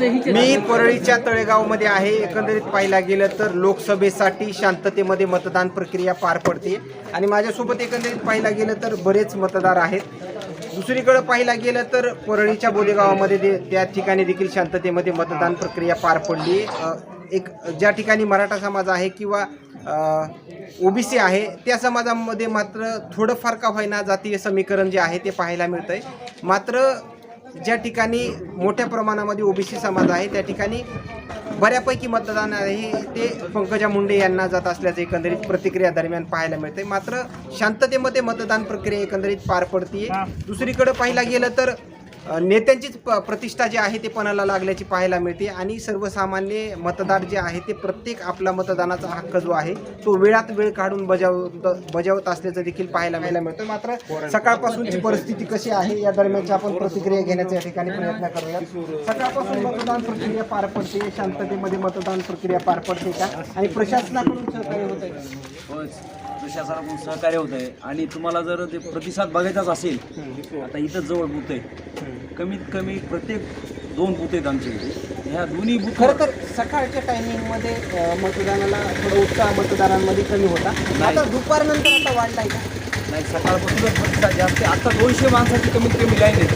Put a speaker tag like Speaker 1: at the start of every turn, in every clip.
Speaker 1: मी परळीच्या तळेगावमध्ये आहे. एकंदरीत पाहायला गेलं तर लोकसभेसाठी शांततेमध्ये मतदान प्रक्रिया पार पडते. आणि माझ्यासोबत एकंदरीत पाहायला गेलं तर बरेच मतदार आहेत. दुसरीकडे पाहायला गेलं तर परळीच्या बोदेगावामध्ये दे- त्या ठिकाणी देखील शांततेमध्ये मतदान प्रक्रिया पार पडली. एक ज्या ठिकाणी मराठा समाज आहे किंवा ओबीसी आहे त्या समाजामध्ये मात्र थोडंफार का होईना जातीय समीकरण जे आहे ते पाहायला मिळतंय. मात्र ज्या ठिकाणी मोठ्या प्रमाणामध्ये ओबीसी समाज आहे त्या ठिकाणी बऱ्यापैकी मतदान आहे ते पंकजा मुंडे यांना जात असल्याचं एकंदरीत प्रतिक्रिया दरम्यान पाहायला मिळते मात्र शांततेमध्ये मतदान प्रक्रिया एकंदरीत पार पडतीये. दुसरीकडे पाहायला गेलं तर नेत्यांचीच प- प्रतिष्ठा जी आहे ते पणाला लागल्याची पाहायला मिळते आणि सर्वसामान्य मतदार जे आहे ते प्रत्येक आपला मतदानाचा हक्क जो आहे तो वेळात वेळ काढून बजावत बजावत असल्याचं देखील पाहायला मिळायला मिळतं. मात्र सकाळपासूनची परिस्थिती कशी आहे या दरम्यानची आपण प्रतिक्रिया घेण्याचा या ठिकाणी प्रयत्न करूया सकाळपासून मतदान प्रक्रिया पार पडते शांततेमध्ये मतदान प्रक्रिया पार पडते का? आणि प्रशासनाकडून सहकार्य होत आहे
Speaker 2: प्रशासनाकडून सहकार्य होत आहे आणि तुम्हाला जर ते प्रतिसाद बघायचाच असेल आता इथं जवळ बूथ आहे कमीत कमी प्रत्येक दोन बूथ आहेत आमचे इथे. ह्या दोन्ही बूथ
Speaker 1: खरं तर सकाळच्या टायमिंगमध्ये मतदानाला थोडा उत्साह मतदारांमध्ये कमी होता. आता दुपारनंतर आता वाढलाय का?
Speaker 2: नाही सकाळपासूनच प्रतिसाद जास्त आहे आता दोनशे माणसाची कमीत कमी लाईन आहे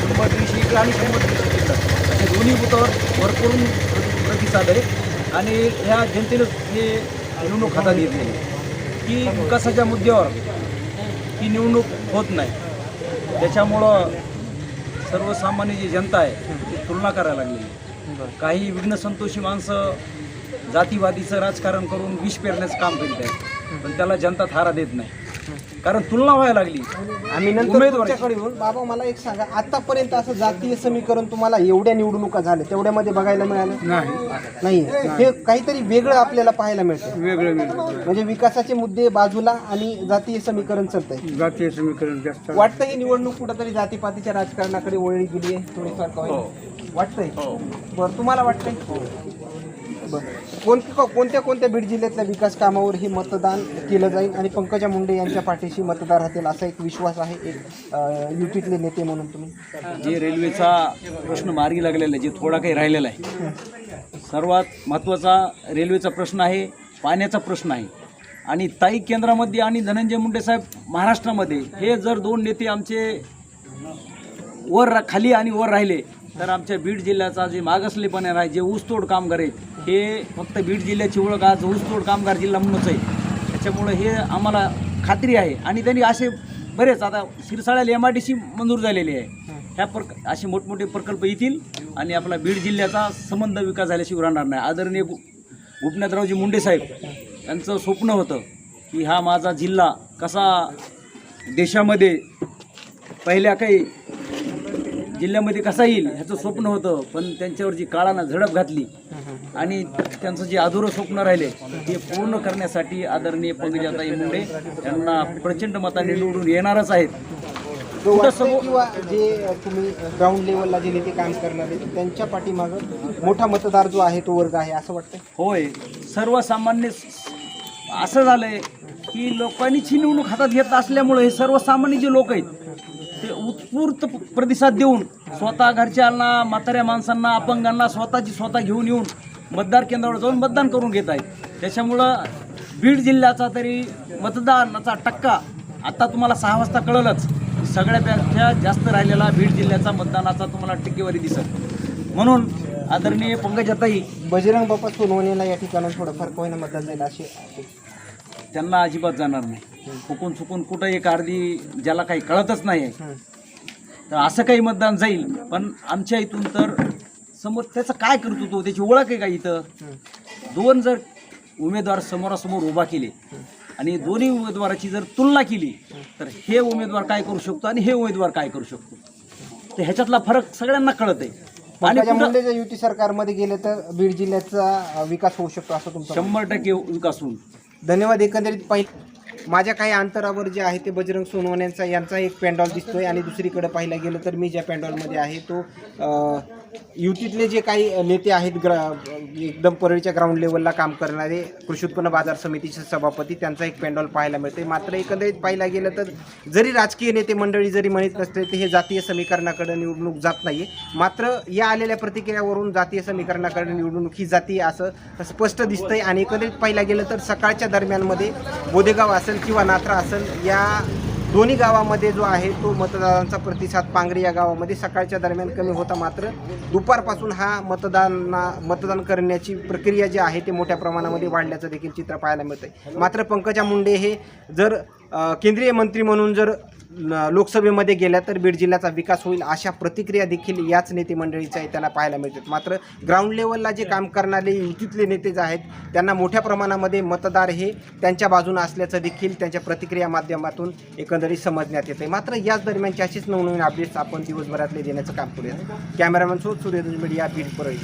Speaker 2: शंभर दीडशे इकडं आणि शंभर दीडशे अशा दोन्ही बुथावर भरपूर प्रति- प्रतिसाद आहे. आणि ह्या जनतेनं हे निवडणूक हातात घेतलेली आहे. की विकासाच्या मुद्द्यावर ही निवडणूक होत नाही. त्याच्यामुळं सर्वसामान्य जी जनता आहे ती तुलना करायला लागलेली. काही विघ्नसंतोषी माणसं जातीवादीचं राजकारण करून विष पेरण्याचं काम करीत आहेत. पण त्याला जनता थारा देत नाही. कारण तुलना व्हायला लागली.
Speaker 1: आम्ही नंतर
Speaker 2: उमेदवार-
Speaker 1: तुमच्याकडे येऊ बाबा मला एक सांगा आतापर्यंत असं जातीय समीकरण तुम्हाला एवढ्या निवडणुका झाल्या तेवढ्यामध्ये बघायला मिळालं? नाही. हे काहीतरी वेगळं आपल्याला पाहायला मिळतं.
Speaker 3: वेगळं
Speaker 1: म्हणजे विकासाचे मुद्दे बाजूला आणि जातीय समीकरण चालतंय
Speaker 3: जातीय समीकरण जास्त.
Speaker 1: वाटतं ही निवडणूक कुठंतरी जातीपातीच्या राजकारणाकडे वळली गेली आहे थोडीफार का होईना? वाटतंय? बरं तुम्हाला वाटतंय? बरं. कोणत्या कोणत्या कोणत्या बीड जिल्ह्यातल्या विकास कामावर हे मतदान केलं जाईल? आणि पंकजा मुंडे यांच्या पाठीशी मतदार राहतील असा एक विश्वास आहे एक युतीतले नेते म्हणून तुम्ही?
Speaker 2: जे रेल्वेचा प्रश्न मार्गी लागलेला आहे जे थोडा काही राहिलेला आहे सर्वात महत्त्वाचा रेल्वेचा प्रश्न आहे पाण्याचा प्रश्न आहे. आणि ताई केंद्रामध्ये आणि धनंजय मुंडे साहेब महाराष्ट्रामध्ये हे जर दोन नेते आमचे वर रा- खाली आणि वर राहिले तर आमच्या बीड जिल्ह्याचा जे मागासलेपणा आहे जे ऊसतोड कामगार आहेत हे फक्त बीड जिल्ह्याची ओळख आज ऊसतोड कामगार जिल्हा म्हणूनच आहे. त्याच्यामुळं हे आम्हाला खात्री आहे. आणि त्यांनी असे बरेच आता शिरसाळ्याला एम आय डी सी मंजूर झालेली आहे. ह्या प्रक असे मोठमोठे प्रकल्प येतील आणि आपला बीड जिल्ह्याचा संबंध विकास झाल्याशिवाय राहणार नाही. आदरणीय गो मुंडे साहेब यांचं स्वप्न होतं की हा माझा जिल्हा कसा देशामध्ये पहिल्या काही जिल्ह्यामध्ये कसा येईल ह्याचं स्वप्न होतं पण त्यांच्यावर जी काळानं झडप घातली आणि त्यांचं जे अधुरं स्वप्न राहिले ते पूर्ण करण्यासाठी आदरणीय पंकजाताई मुंडे यांना प्रचंड मताने निवडून येणारच आहेत.
Speaker 1: जो वाटतंय किंवा जे तुम्ही ग्राउंड लेवलला जे नेते काम करणार त्यांच्या पाठीमागं मोठा मतदार जो आहे तो वर्ग आहे असं वाटतंय?
Speaker 2: होय. सर्वसामान्य असं झालंय की लोकांनीच निवडणूक हातात घेत असल्यामुळे हे सर्वसामान्य जे लोक आहेत उत्स्फूर्त प्रतिसाद देऊन स्वतः घरच्यांना म्हाताऱ्या माणसांना अपंगांना स्वतःची स्वतः घेऊन येऊन मतदार केंद्रावर जाऊन मतदान करून घेत आहेत. त्याच्यामुळं बीड जिल्ह्याचा तरी मतदानाचा टक्का आता तुम्हाला सहा वाजता कळलंच. सगळ्यापेक्षा जास्त राहिलेला बीड जिल्ह्याचा मतदानाचा तुम्हाला टक्केवारी दिसत. म्हणून आदरणीय पंकजाताई
Speaker 1: बजरंग बाप्पा सोनवणेला या ठिकाणून थोडं फरक होईना मतदान जाईल अशी
Speaker 2: त्यांना अजिबात जाणार नाही. चुकून चुकून कुठं एक अर्धी ज्याला काही कळतच नाही. आहे तर असं काही मतदान जाईल. पण आमच्या इथून तर समोर त्याचं काय करतो तो त्याची ओळख आहे का इथं? दोन जर उमेदवार समोरासमोर उभा केले आणि दोन्ही उमेदवाराची जर तुलना केली तर हे उमेदवार काय करू शकतो आणि हे उमेदवार काय करू शकतो? तर ह्याच्यातला फरक सगळ्यांना कळत आहे. आणि
Speaker 1: युती सरकारमध्ये गेले तर बीड जिल्ह्याचा विकास होऊ शकतो असं तुमचं
Speaker 2: शंभर टक्के विकास होईल.
Speaker 1: धन्यवाद एकंदरीत पाहिजे माझ्या काही अंतरावर जे आहे ते बजरंग सोनवण्यांचा यांचा एक पॅन्डॉल दिसतोय आणि दुसरीकडे पाहायला गेलं तर मी ज्या पॅन्डॉलमध्ये आहे तो युतीतले जे काही नेते आहेत ग्रा एकदम परळीच्या ग्राउंड लेवलला काम करणारे कृषी उत्पन्न बाजार समितीचे सभापती त्यांचा एक पेंडॉल पाहायला मिळते मात्र एकंदरीत पाहायला गेलं तर जरी राजकीय नेते मंडळी जरी म्हणत नसते तर हे जातीय समीकरणाकडे निवडणूक जात नाही मात्र या आलेल्या प्रतिक्रियावरून जातीय समीकरणाकडे निवडणूक ही जाती असं स्पष्ट दिसतंय. आणि एकंदरीत पाहिला गेलं तर सकाळच्या दरम्यानमध्ये बोदेगाव असेल किंवा नात्रा असेल या दोन्ही गावामध्ये जो आहे तो मतदारांचा प्रतिसाद पांगरी या गावामध्ये सकाळच्या दरम्यान कमी होता मात्र दुपारपासून हा मतदाना मतदान करण्याची प्रक्रिया जी आहे ते मोठ्या प्रमाणामध्ये वाढल्याचं देखील चित्र पाहायला मिळतं मात्र पंकजा मुंडे हे जर केंद्रीय मंत्री म्हणून जर लोकसभेमध्ये गेल्या तर बीड जिल्ह्याचा विकास होईल अशा प्रतिक्रिया देखील याच नेते मंडळीच्या त्यांना पाहायला मिळतात. मात्र ग्राउंड लेवलला जे काम करणारे युतीतले नेते जे आहेत त्यांना मोठ्या प्रमाणामध्ये मतदार हे त्यांच्या बाजूने असल्याचं देखील त्यांच्या प्रतिक्रिया माध्यमातून एकंदरीत समजण्यात येते मात्र याच दरम्यानची अशीच नवनवीन अपडेट्स आपण दिवसभरातले देण्याचं काम करूया कॅमेरामॅन सो सूर्यदुज मीडिया बीड परळी.